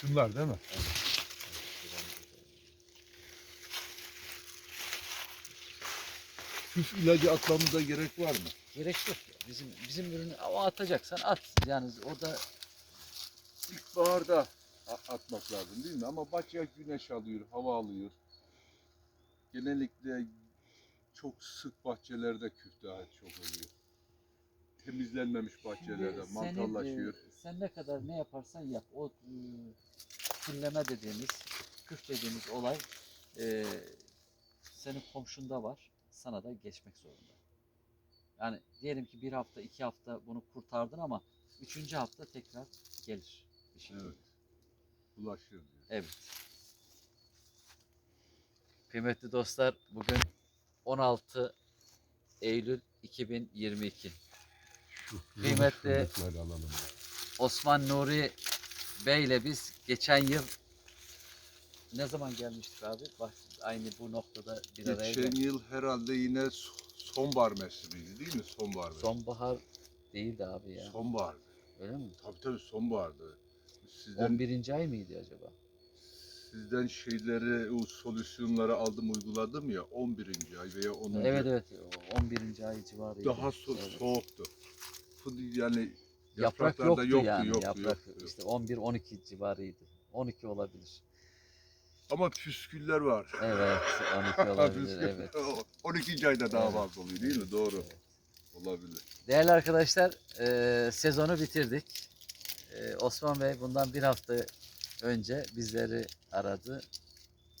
Şunlar değil mi? Küf ilacı atmamıza gerek var mı? Gerek yok ya. Bizim bizim ürünü o atacaksan at. Yani orada İlkbaharda atmak lazım değil mi? Ama bahçeye güneş alıyor, hava alıyor. Genellikle çok sık bahçelerde küf daha çok oluyor. Temizlenmemiş bahçelerde Şimdi. Senin, e, sen ne kadar ne yaparsan yap. O e, külleme dediğimiz, küf dediğimiz olay e, senin komşunda var. Sana da geçmek zorunda. Yani diyelim ki bir hafta, iki hafta bunu kurtardın ama üçüncü hafta tekrar gelir. Şekilde. Evet. Bulaşır diyor. Evet. Kıymetli dostlar bugün 16 Eylül 2022. Kıymetli-. Osman Nuri Bey ile biz geçen yıl ne zaman gelmiştik abi? Bak aynı bu noktada bir araya Geçen geldik. yıl herhalde yine so- sonbahar mevsimiydi değil mi? Sonbahar mevsimi. Sonbahar değildi abi ya. Sonbahardı. Öyle mi? Tabii tabii sonbahardı. Sizden 11. ay mıydı acaba? Sizden şeyleri, o solüsyonları aldım uyguladım ya 11. ay veya 10. Evet evet. o 11. ay civarıydı. Daha so- Evet. soğuktu. Yani Yaprak yapraklarda yoktu, yani. yoktu, Yaprak yoktu, yoktu. işte 11-12 civarıydı. 12 olabilir. Ama püsküller var. Evet 12 olabilir evet. o 12. ayda daha Evet. fazla oluyor değil mi? Doğru. Evet. Olabilir. Değerli arkadaşlar, e, sezonu bitirdik. E, Osman Bey bundan bir hafta önce bizleri aradı.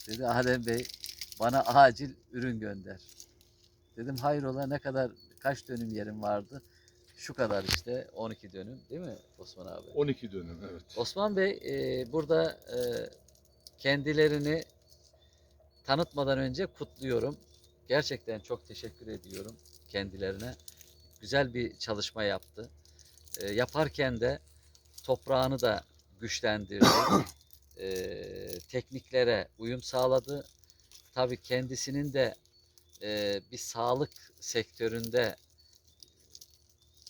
Dedi Adem Bey bana acil ürün gönder. Dedim hayrola ne kadar kaç dönüm yerim vardı? Şu kadar işte 12 dönüm değil mi Osman abi? 12 dönüm evet. Osman Bey e, burada e, kendilerini tanıtmadan önce kutluyorum. Gerçekten çok teşekkür ediyorum kendilerine. Güzel bir çalışma yaptı. E, yaparken de toprağını da güçlendirdi. E, tekniklere uyum sağladı. Tabii kendisinin de e, bir sağlık sektöründe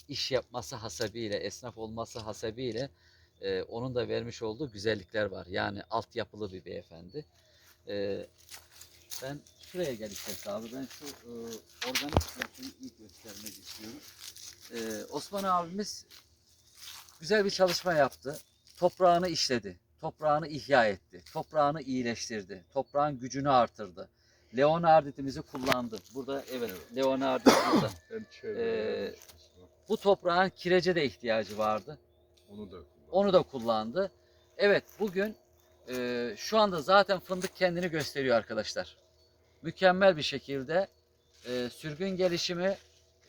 iş yapması hasebiyle, esnaf olması hasebiyle e, onun da vermiş olduğu güzellikler var. Yani altyapılı bir beyefendi. E, ben şuraya gel abi. Ben şu e, organik tarafını ilk göstermek istiyorum. E, Osman abimiz güzel bir çalışma yaptı. Toprağını işledi. Toprağını ihya etti. Toprağını iyileştirdi. Toprağın gücünü artırdı. Leonarditimizi kullandı. Burada evet, Evet. Leonardit burada. Ee. Bu toprağın kirece de ihtiyacı vardı. onu da kullan. Onu da kullandı. Evet bugün e, şu anda zaten fındık kendini gösteriyor arkadaşlar. Mükemmel bir şekilde e, sürgün gelişimi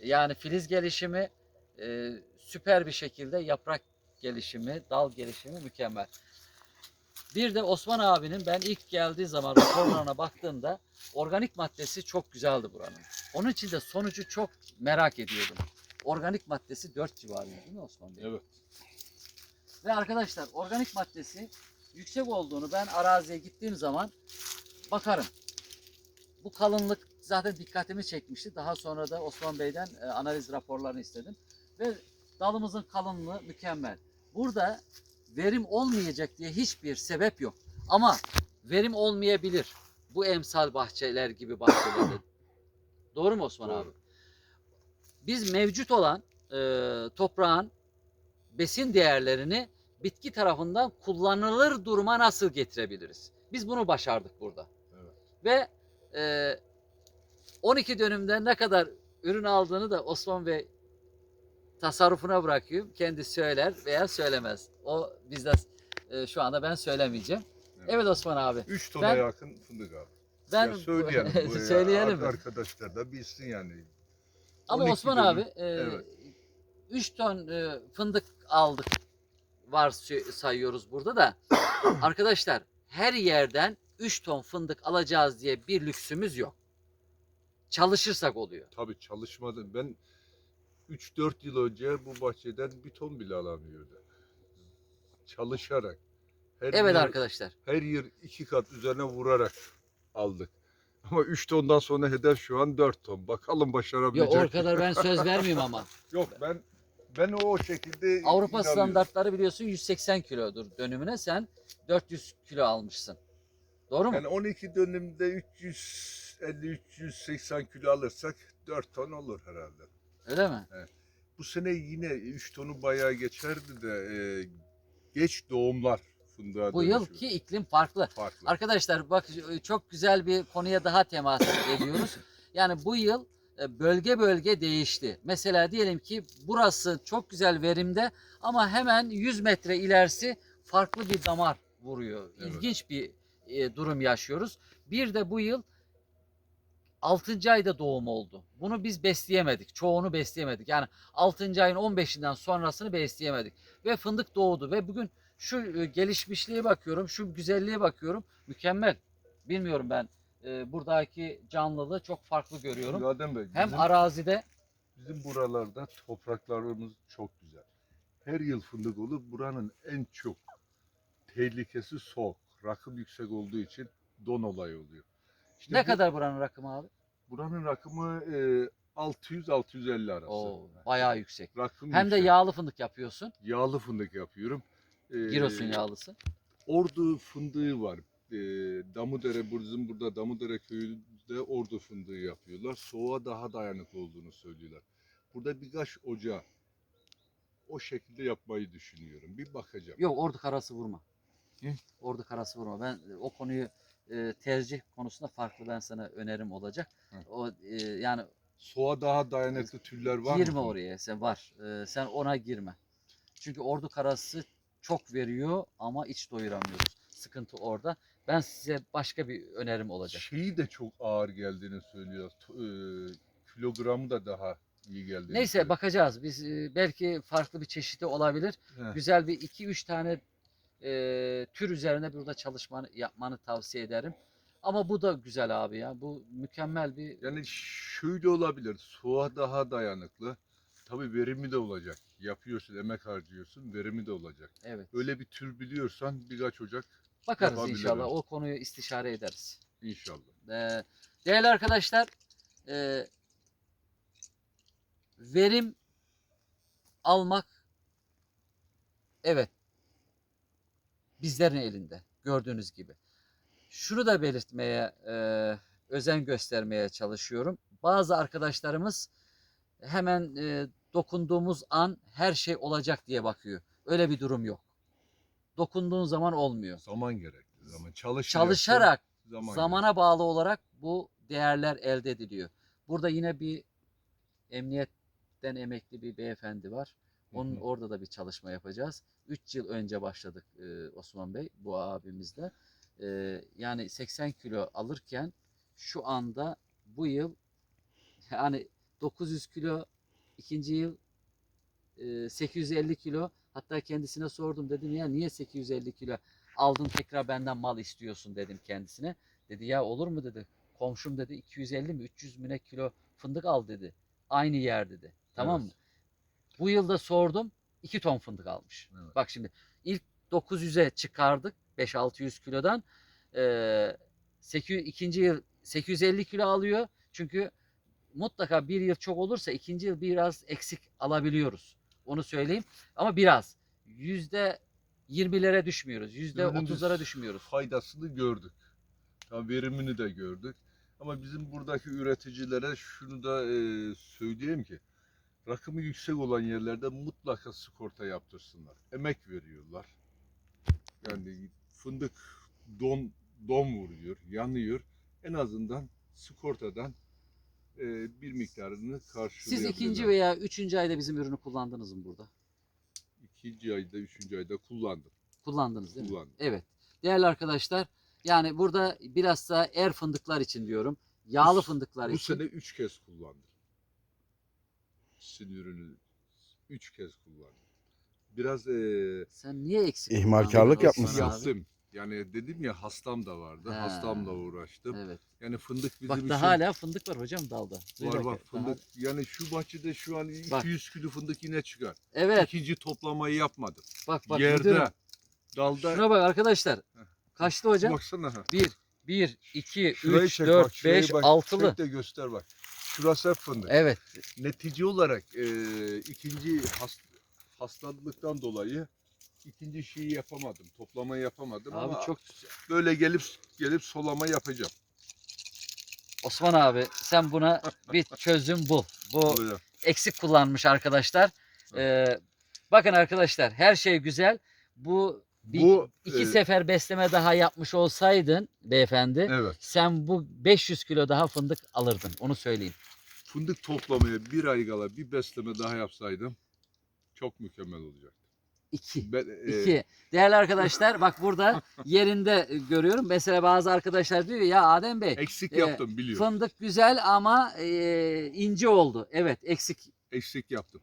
yani filiz gelişimi e, süper bir şekilde yaprak gelişimi, dal gelişimi mükemmel. Bir de Osman abinin ben ilk geldiği zaman raporlarına baktığımda organik maddesi çok güzeldi buranın. Onun için de sonucu çok merak ediyordum. Organik maddesi 4 civarında değil mi Osman Bey? Evet. Ve arkadaşlar organik maddesi yüksek olduğunu ben araziye gittiğim zaman bakarım. Bu kalınlık zaten dikkatimi çekmişti. Daha sonra da Osman Bey'den e, analiz raporlarını istedim. Ve dalımızın kalınlığı mükemmel. Burada verim olmayacak diye hiçbir sebep yok. Ama verim olmayabilir. Bu emsal bahçeler gibi bahçelerde. Doğru mu Osman abi? Doğru. Biz mevcut olan e, toprağın besin değerlerini bitki tarafından kullanılır duruma nasıl getirebiliriz? Biz bunu başardık burada. Evet. Ve e, 12 dönümden ne kadar ürün aldığını da Osman Bey tasarrufuna bırakıyorum. Kendi söyler veya söylemez. O bizde e, şu anda ben söylemeyeceğim. Evet. Evet Osman abi. 3 tona Ben- yakın fındık abi. Ben ya söyleyelim söyleyelim mi? Arkadaşlar da bilsin yani. Ama 12 Osman dönüm. abi e, Evet. 3 ton e, fındık aldık var sö- sayıyoruz burada da. Arkadaşlar her yerden 3 ton fındık alacağız diye bir lüksümüz yok. Çalışırsak oluyor. Tabii çalışmadım. Ben 3-4 yıl önce bu bahçeden bir ton bile alamıyordu. Çalışarak. Her Evet yer, arkadaşlar. Her yer iki kat üzerine vurarak aldık. Ama 3 tondan sonra hedef şu an 4 ton. Bakalım Yok başarabilecek. o kadar ben söz vermeyeyim ama. Yok ben Ben o şekilde Avrupa standartları biliyorsun 180 kilodur dönümüne. Sen 400 kilo almışsın. Doğru mu? Yani 12 dönümde 350-380 kilo alırsak 4 ton olur herhalde. Öyle mi? Bu sene yine 3 tonu bayağı geçerdi de e, geç doğumlar fındığa Bu dönüşüyor. yılki iklim farklı. farklı. Arkadaşlar bak çok güzel bir konuya daha temas ediyoruz. Yani bu yıl e, bölge bölge değişti. Mesela diyelim ki burası çok güzel verimde ama hemen 100 metre ilerisi farklı bir damar vuruyor. Evet. İlginç bir e, durum yaşıyoruz. Bir de bu yıl 6. ayda doğum oldu. Bunu biz besleyemedik. Çoğunu besleyemedik. Yani 6. ayın 15'inden sonrasını besleyemedik. Ve fındık doğdu ve bugün şu e, gelişmişliğe bakıyorum, şu güzelliğe bakıyorum. Mükemmel. Bilmiyorum ben e, buradaki canlılığı çok farklı görüyorum. Adem Bey, Hem bizim, arazide bizim buralarda topraklarımız çok güzel. Her yıl fındık olur. Buranın en çok tehlikesi soğuk. Rakım yüksek olduğu için don olayı oluyor. İşte ne bu- kadar buranın rakımı abi? Buranın rakımı e, 600-650 arası. Oo, bayağı yüksek. Rakım Hem de yüksek. yağlı fındık yapıyorsun. yağlı fındık yapıyorum. E, Giresun yağlısı. Ordu fındığı var. E, Damudere, bizim burada Damudere köyünde ordu fındığı yapıyorlar. Soğuğa daha dayanıklı olduğunu söylüyorlar. Burada birkaç ocağı o şekilde yapmayı düşünüyorum. Bir bakacağım. Yok ordu karası vurma. Hı? Ordu karası vurma. Ben o konuyu e, tercih konusunda farklı ben sana önerim olacak. Hı. O e, yani Soğuğa daha dayanıklı türler var mı? girme oraya. Sen var. E, sen ona girme. Çünkü ordu karası çok veriyor ama iç doyuramıyoruz. Sıkıntı orada. Ben size başka bir önerim olacak. Şeyi de çok ağır geldiğini söylüyor. T- e, kilogramı da daha iyi geldiğini Neyse bakacağız. Biz e, belki farklı bir çeşidi olabilir. Heh. Güzel bir 2-3 tane e, tür üzerine burada çalışmanı yapmanı tavsiye ederim. Ama bu da güzel abi ya. Bu mükemmel bir Yani şöyle olabilir. Soğuğa daha dayanıklı. Tabii verimi de olacak. Yapıyorsun, emek harcıyorsun, verimi de olacak. evet. Öyle bir tür biliyorsan birkaç ocak Bakarız inşallah. O konuyu istişare ederiz. inşallah. Ee, değerli arkadaşlar, e, verim almak evet bizlerin elinde gördüğünüz gibi. Şunu da belirtmeye e, özen göstermeye çalışıyorum. Bazı arkadaşlarımız hemen e, dokunduğumuz an her şey olacak diye bakıyor. Öyle bir durum yok. Dokunduğun zaman olmuyor. Zaman gerekli. Zaman çalışarak. Çalışarak zaman zamana bağlı olarak bu değerler elde ediliyor. Burada yine bir emniyetten emekli bir beyefendi var. Onun Hı hı. orada da bir çalışma yapacağız. 3 yıl önce başladık e, Osman Bey bu abimizle. E, yani 80 kilo alırken şu anda bu yıl yani 900 kilo ikinci yıl e, 850 kilo hatta kendisine sordum dedim ya niye 850 kilo aldın tekrar benden mal istiyorsun dedim kendisine. Dedi ya olur mu dedi. Komşum dedi 250 mi 300 mü ne kilo fındık al dedi. Aynı yer dedi. Tamam mı? Bu yılda sordum 2 ton fındık almış. Evet. Bak şimdi ilk 900'e çıkardık 5-600 kilodan. Ee, 800, ikinci yıl 850 kilo alıyor. Çünkü mutlaka bir yıl çok olursa ikinci yıl biraz eksik alabiliyoruz. Onu söyleyeyim. Ama biraz. Yüzde 20'lere düşmüyoruz. Yüzde Ürünün 30'lara düşmüyoruz. Faydasını gördük. Tam verimini de gördük. Ama bizim buradaki üreticilere şunu da e, söyleyeyim ki rakımı yüksek olan yerlerde mutlaka sigorta yaptırsınlar. Emek veriyorlar. Yani fındık don don vuruyor, yanıyor. En azından sigortadan e, bir miktarını Siz karşılayabilirler. ikinci veya üçüncü ayda bizim ürünü kullandınız mı burada? ikinci ayda, üçüncü ayda kullandım. Kullandınız değil mi? Kullandım. Evet. Değerli arkadaşlar yani burada biraz da er fındıklar için diyorum. Yağlı Bu- fındıklar Bu için. sene üç kez kullandım. Sizin ürünü üç kez kullandım. Biraz eee Sen niye eksik? İhmalkarlık kullandın Osman yapmışsın. abi? yaptım. Yani dedim ya hastam da vardı. Ha. Hastamla uğraştım. Evet. Yani fındık bizim Bak için da hala fındık var hocam dalda. Duy var bak- daha- fındık. Yani şu bahçede şu an Bak. 200 kilo fındık yine çıkar. Evet. İkinci toplamayı yapmadım. Bak bak. Yerde, müdürüm. dalda. Şuna bak arkadaşlar. Kaçtı hocam? Baksana ha. 1, 1, 2, Şurayı 3, çek 4, bak, şurayı 5, bak. altılı. Çek de göster bak. Şurası fındık. Evet. Netice olarak e, ikinci hast, hastalıktan dolayı ikinci şeyi yapamadım. Toplamayı yapamadım Abi ama çok güzel. böyle gelip gelip solama yapacağım. Osman abi sen buna bir çözüm bul. Bu eksik kullanmış arkadaşlar. Ee, bakın arkadaşlar her şey güzel. Bu bir, Bu, iki e, sefer besleme daha yapmış olsaydın beyefendi Evet. sen bu 500 kilo daha fındık alırdın. Onu söyleyeyim. Fındık toplamaya bir ay kala bir besleme daha yapsaydım çok mükemmel olacaktı. İki. Ben, e, İki. Değerli arkadaşlar bak burada yerinde e, görüyorum. Mesela bazı arkadaşlar diyor ya Adem Bey eksik e, yaptım biliyorum. fındık güzel ama e, ince oldu. Evet eksik Eksik yaptım.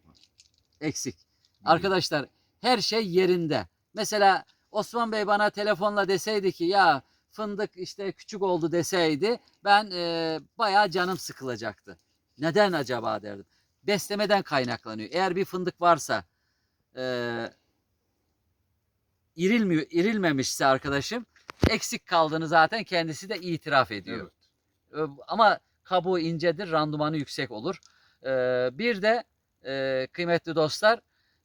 eksik. Arkadaşlar her şey yerinde. Mesela Osman Bey bana telefonla deseydi ki ya fındık işte küçük oldu deseydi ben e, bayağı canım sıkılacaktı. Neden acaba derdim. Beslemeden kaynaklanıyor. Eğer bir fındık varsa e, irilmiyor, irilmemişse arkadaşım eksik kaldığını zaten kendisi de itiraf ediyor. Evet. Ee, Ama kabuğu incedir, randımanı yüksek olur. Ee, Bir de e, kıymetli dostlar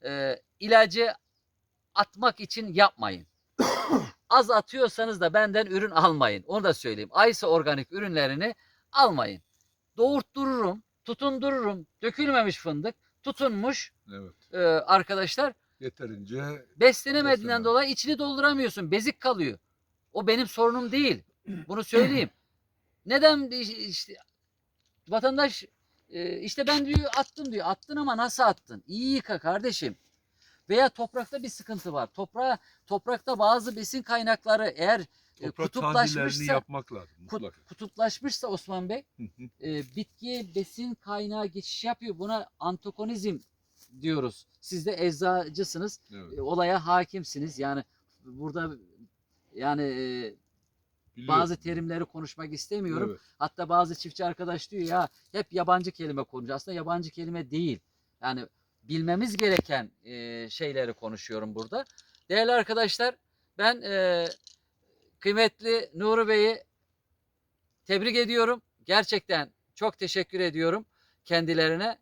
e, ilacı atmak için yapmayın. Az atıyorsanız da benden ürün almayın. Onu da söyleyeyim. Aysa organik ürünlerini almayın. Doğurttururum, tutundururum. Dökülmemiş fındık, tutunmuş Evet. e, arkadaşlar. Yeterince Beslenemediğinden dolayı içini dolduramıyorsun. Bezik kalıyor. O benim sorunum değil. Bunu söyleyeyim. Neden işte vatandaş e, işte ben diyor attım diyor. Attın ama nasıl attın? İyi yıka kardeşim. Veya toprakta bir sıkıntı var. Toprağa toprakta bazı besin kaynakları eğer e, toprak kutuplaşmışsa yapmak lazım. Mutlaka. kutuplaşmışsa Osman Bey e, bitkiye besin kaynağı geçiş yapıyor. Buna antagonizm diyoruz. Siz de eczacısınız. evet. E, olaya hakimsiniz. Yani burada yani e, Biliyorum. bazı terimleri konuşmak istemiyorum. Evet. Hatta bazı çiftçi arkadaş diyor ya hep yabancı kelime konuşuyor. Aslında yabancı kelime değil. Yani bilmemiz gereken e, şeyleri konuşuyorum burada. Değerli arkadaşlar ben e, kıymetli Nuri Bey'i tebrik ediyorum. Gerçekten çok teşekkür ediyorum kendilerine.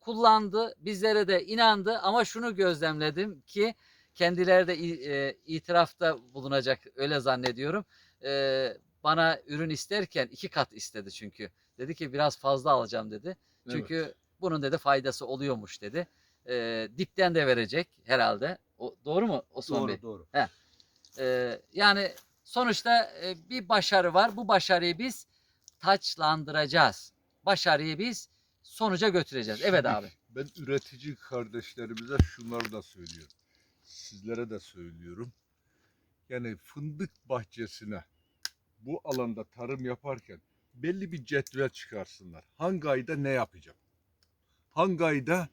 Kullandı, bizlere de inandı ama şunu gözlemledim ki kendileri de e, itirafta bulunacak öyle zannediyorum. E, bana ürün isterken iki kat istedi çünkü. Dedi ki biraz fazla alacağım dedi. Çünkü bunun dedi faydası oluyormuş dedi. E, dipten de verecek herhalde. O, doğru mu Osman Bey? doğru. Ee, yani sonuçta e, bir başarı var. Bu başarıyı biz taçlandıracağız. Başarıyı biz sonuca götüreceğiz. Evet abi. Ben üretici kardeşlerimize şunları da söylüyorum. Sizlere de söylüyorum. Yani fındık bahçesine bu alanda tarım yaparken belli bir cetvel çıkarsınlar. Hangi ayda ne yapacağım? Hangi ayda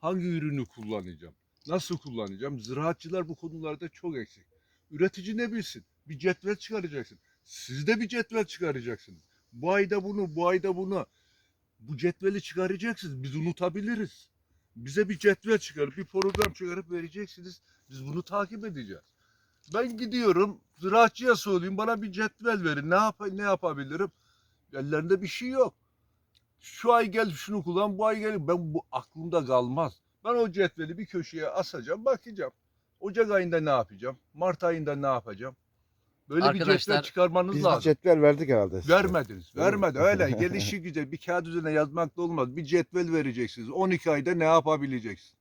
hangi ürünü kullanacağım? Nasıl kullanacağım? Ziraatçılar bu konularda çok eksik. Üretici ne bilsin? Bir cetvel çıkaracaksın. Siz de bir cetvel çıkaracaksınız. Bu ayda bunu, bu ayda bunu. Bu cetveli çıkaracaksınız. Biz unutabiliriz. Bize bir cetvel çıkarıp bir program çıkarıp vereceksiniz. Biz bunu takip edeceğiz. Ben gidiyorum ziraatçıya söyleyeyim bana bir cetvel verin. Ne yap ne yapabilirim? Ellerinde bir şey yok. Şu ay gel şunu kullan, bu ay gel. Ben bu aklımda kalmaz. Ben o cetveli bir köşeye asacağım, bakacağım. Ocak ayında ne yapacağım? Mart ayında ne yapacağım? Böyle bir Arkadaşlar, cetvel çıkarmanız Biz lazım. bir cetvel verdik herhalde. size. Vermediniz. Vermedi. Öyle gelişi güzel. Bir kağıt üzerine yazmak da olmaz. Bir cetvel vereceksiniz. 12 ayda ne yapabileceksin?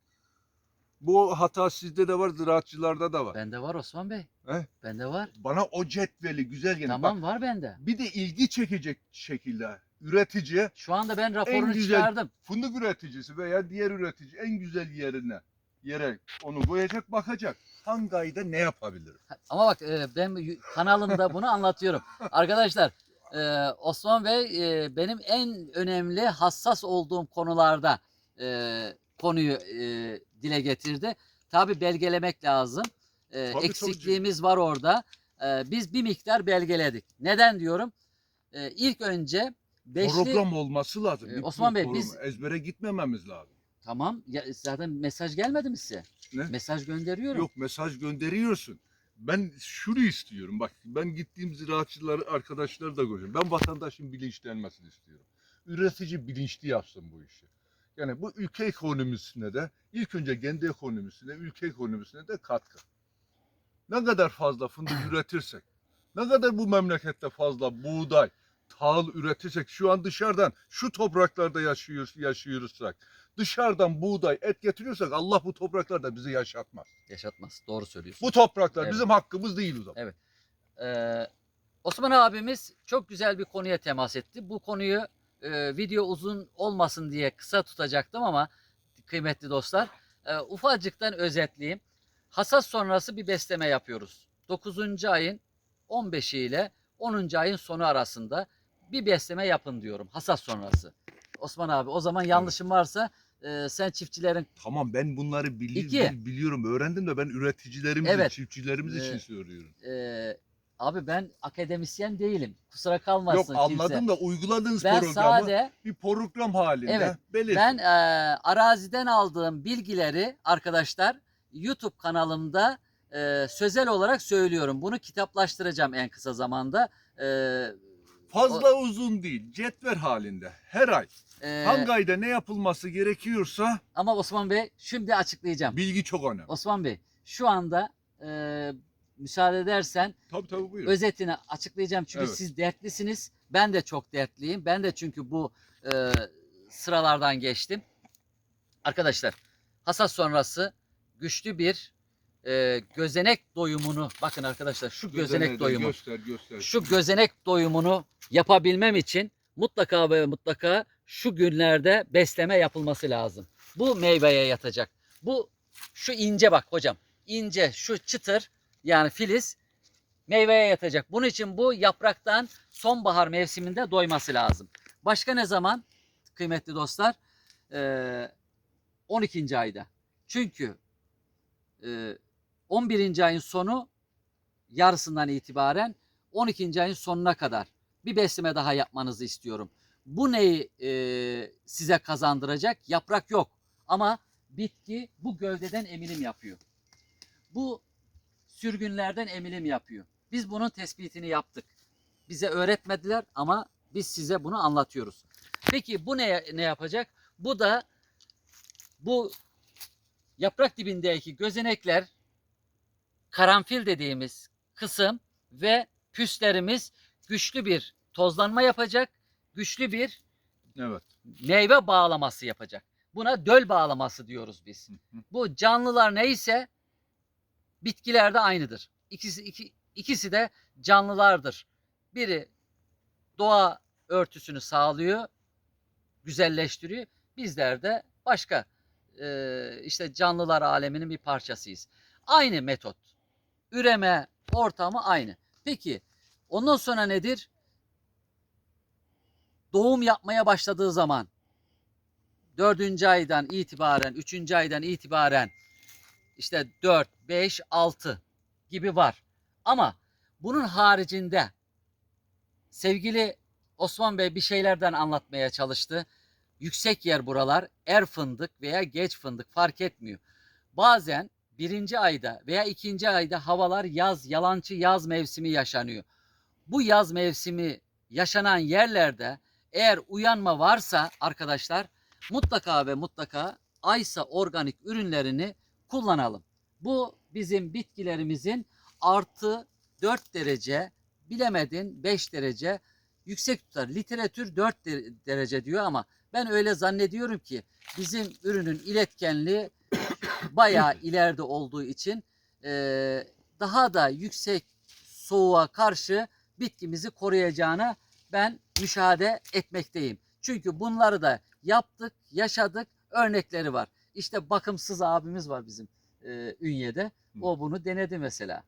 Bu hata sizde de var, ziraatçılarda da var. Bende var Osman Bey. He? Bende var. Bana o cetveli güzel gelin. tamam Bak, var bende. bir de ilgi çekecek şekilde üreticiye Şu anda ben raporunu güzel- çıkardım. fındık üreticisi veya diğer üretici en güzel yerine yere onu koyacak bakacak. Hangi ayda ne yapabilirim? Ama bak e, ben y- kanalımda bunu anlatıyorum. Arkadaşlar e, Osman Bey e, benim en önemli hassas olduğum konularda e, konuyu e, dile getirdi. Tabi belgelemek lazım. E, tabii eksikliğimiz var orada. E, biz bir miktar belgeledik. Neden diyorum? E, ilk önce beşli... Program olması lazım. Ee, Osman Bey, biz- ezbere gitmememiz lazım. Tamam. Ya, zaten mesaj gelmedi mi size? Ne? Mesaj gönderiyorum. Yok mesaj gönderiyorsun. Ben şunu istiyorum. Bak ben gittiğim ziraatçılar arkadaşlar da görüyorum. Ben vatandaşın bilinçlenmesini istiyorum. üretici bilinçli yapsın bu işi. Yani bu ülke ekonomisine de ilk önce kendi ekonomisine, ülke ekonomisine de katkı. Ne kadar fazla fındık üretirsek, ne kadar bu memlekette fazla buğday, tahıl üretirsek, şu an dışarıdan şu topraklarda yaşıyoruz, yaşıyoruzsak, dışarıdan buğday, et getiriyorsak Allah bu topraklarda bizi yaşatmaz. Yaşatmaz. Doğru söylüyorsun. Bu topraklar Evet. bizim hakkımız değil o zaman. Ee, Osman abimiz çok güzel bir konuya temas etti. Bu konuyu e, video uzun olmasın diye kısa tutacaktım ama kıymetli dostlar e, ufacıktan özetleyeyim. Hasat sonrası bir besleme yapıyoruz. 9. ayın 15'i ile 10. ayın sonu arasında bir besleme yapın diyorum hasat sonrası. Osman abi o zaman yanlışım varsa e, sen çiftçilerin Tamam ben bunları bili- İki. bil- biliyorum, öğrendim de ben üreticilerimiz, Evet. çiftçilerimiz için Ee, söylüyorum. e, abi ben akademisyen değilim. Kusura kalmasın Yok kimse. anladım da uyguladığınız Ben programı sade bir program halinde Evet, belirtin. Ben e, araziden aldığım bilgileri arkadaşlar YouTube kanalımda e, sözel olarak söylüyorum. Bunu kitaplaştıracağım en kısa zamanda. E, Fazla uzun değil, cetvel halinde her ay e, hangi ayda ne yapılması gerekiyorsa ama Osman Bey şimdi açıklayacağım. bilgi çok önemli. Osman Bey şu anda e, müsaade edersen Tabii tabii buyurun. özetini açıklayacağım. Çünkü Evet. siz dertlisiniz. Ben de çok dertliyim. Ben de çünkü bu e, sıralardan geçtim. Arkadaşlar hasat sonrası güçlü bir e, gözenek doyumunu bakın arkadaşlar şu gözenek Gözeneği de doyumu Göster göster. şu gözenek doyumunu yapabilmem için mutlaka ve mutlaka şu günlerde besleme yapılması lazım. Bu meyveye yatacak. Bu şu ince bak hocam. ince şu çıtır yani filiz meyveye yatacak. Bunun için bu yapraktan sonbahar mevsiminde doyması lazım. Başka ne zaman kıymetli dostlar? Ee, 12. ayda. Çünkü e, 11. ayın sonu yarısından itibaren 12. ayın sonuna kadar bir besleme daha yapmanızı istiyorum. Bu neyi e, size kazandıracak? Yaprak yok ama bitki bu gövdeden emilim yapıyor. Bu sürgünlerden emilim yapıyor. Biz bunun tespitini yaptık. Bize öğretmediler ama biz size bunu anlatıyoruz. Peki bu ne ne yapacak? Bu da bu yaprak dibindeki gözenekler karanfil dediğimiz kısım ve püslerimiz güçlü bir tozlanma yapacak, güçlü bir Evet. meyve bağlaması yapacak. Buna döl bağlaması diyoruz biz. Hı hı. Bu canlılar neyse bitkiler de aynıdır. İkisi, iki, ikisi de canlılardır. Biri doğa örtüsünü sağlıyor, güzelleştiriyor. Bizler de başka e, işte canlılar aleminin bir parçasıyız. Aynı metot. Üreme ortamı aynı. Peki ondan sonra nedir? Doğum yapmaya başladığı zaman dördüncü aydan itibaren, üçüncü aydan itibaren işte 4, 5, 6 gibi var. Ama bunun haricinde sevgili Osman Bey bir şeylerden anlatmaya çalıştı. Yüksek yer buralar er fındık veya geç fındık fark etmiyor. Bazen birinci ayda veya ikinci ayda havalar yaz, yalancı yaz mevsimi yaşanıyor. Bu yaz mevsimi yaşanan yerlerde eğer uyanma varsa arkadaşlar mutlaka ve mutlaka Aysa organik ürünlerini kullanalım. Bu bizim bitkilerimizin artı 4 derece bilemedin 5 derece yüksek tutar. Literatür 4 de- derece diyor ama ben öyle zannediyorum ki bizim ürünün iletkenliği bayağı ileride olduğu için eee, daha da yüksek soğuğa karşı bitkimizi koruyacağına ben müşahede etmekteyim. Çünkü bunları da yaptık, yaşadık, örnekleri var. İşte bakımsız abimiz var bizim e, Ünye'de. O bunu denedi mesela.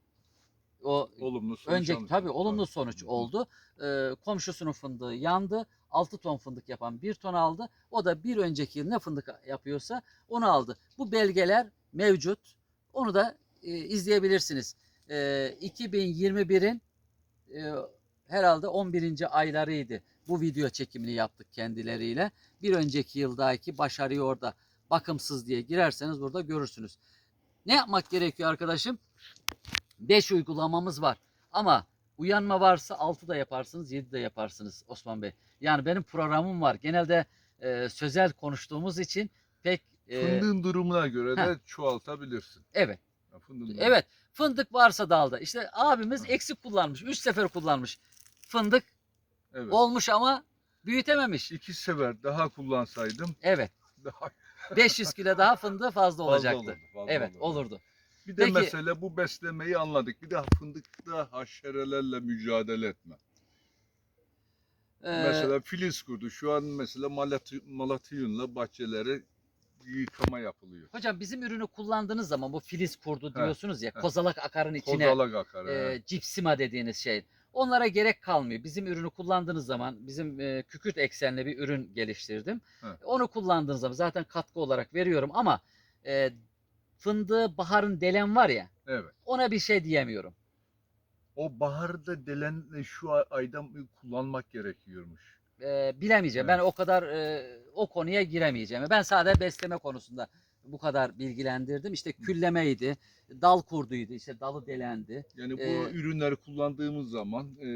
O Olumlu sonuç önceki tabii olumlu sonuç oldu. E, komşusunun fındığı yandı. 6 ton fındık yapan 1 ton aldı. O da bir önceki yıl ne fındık yapıyorsa onu aldı. Bu belgeler mevcut. Onu da e, izleyebilirsiniz. E, 2021'in e, herhalde 11. aylarıydı. Bu video çekimini yaptık kendileriyle. Bir önceki yıldaki başarıyı orada bakımsız diye girerseniz burada görürsünüz. Ne yapmak gerekiyor arkadaşım? 5 uygulamamız var. Ama Uyanma varsa 6 da yaparsınız, 7 de yaparsınız Osman Bey. Yani benim programım var. Genelde e, sözel konuştuğumuz için pek e, Fındığın durumuna göre de çoğaltabilirsin. evet. Ya Fındığın Evet. Fındık varsa dalda. İşte abimiz eksik kullanmış. 3 sefer kullanmış. Fındık Evet. olmuş ama büyütememiş. İki sefer daha kullansaydım Evet. daha 500 kilo daha fındığı fazla olacaktı. olurdu, fazla evet, olurdu. olurdu. Bir de Peki- mesele bu beslemeyi anladık. Bir de fındıkta haşerelerle mücadele etme. Ee, mesela filiz kurdu. Şu an mesela Malatya, Malatya'nınla bahçelere yıkama yapılıyor. hocam bizim ürünü kullandığınız zaman bu filiz kurdu diyorsunuz ya, kozalak akarın içine Kozalak akar. e, cipsima dediğiniz şey. Onlara gerek kalmıyor. Bizim ürünü kullandığınız zaman bizim e, kükürt eksenli bir ürün geliştirdim. He. Onu kullandığınız zaman zaten katkı olarak veriyorum ama e, fındığı baharın delen var ya Evet. ona bir şey diyemiyorum. O baharda delen şu ay- aydan kullanmak gerekiyormuş. E, bilemeyeceğim. Evet. Ben o kadar e, o konuya giremeyeceğim. Ben sadece besleme konusunda bu kadar bilgilendirdim. İşte küllemeydi, dal kurduydu, işte dalı delendi. Yani bu Ee, ürünleri kullandığımız zaman e,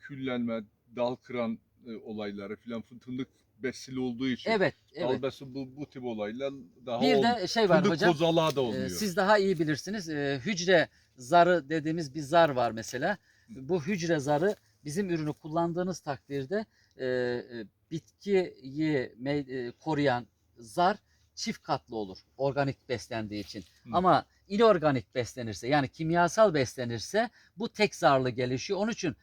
küllenme, dal kıran e, olayları filan fındık besili olduğu için Evet, evet. besi bu, bu tip olaylar daha Bir de şey var hocam. kozalağı da e, olmuyor. siz daha iyi bilirsiniz. E, hücre zarı dediğimiz bir zar var mesela. Bu hücre zarı bizim ürünü kullandığınız takdirde e, e, bitkiyi me- e, koruyan zar çift katlı olur organik beslendiği için. Hı. Ama inorganik beslenirse yani kimyasal beslenirse bu tek zarlı gelişiyor. Onun için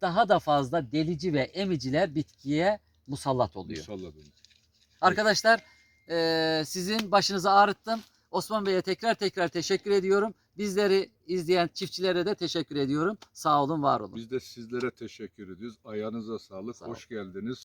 daha da fazla delici ve emiciler bitkiye musallat oluyor. Oluyor. Arkadaşlar eee, sizin başınızı ağrıttım. Osman Bey'e tekrar tekrar teşekkür ediyorum. Bizleri izleyen çiftçilere de teşekkür ediyorum. Sağ olun, var olun. Biz de sizlere teşekkür ediyoruz. Ayağınıza sağlık. Sağ. Hoş geldiniz.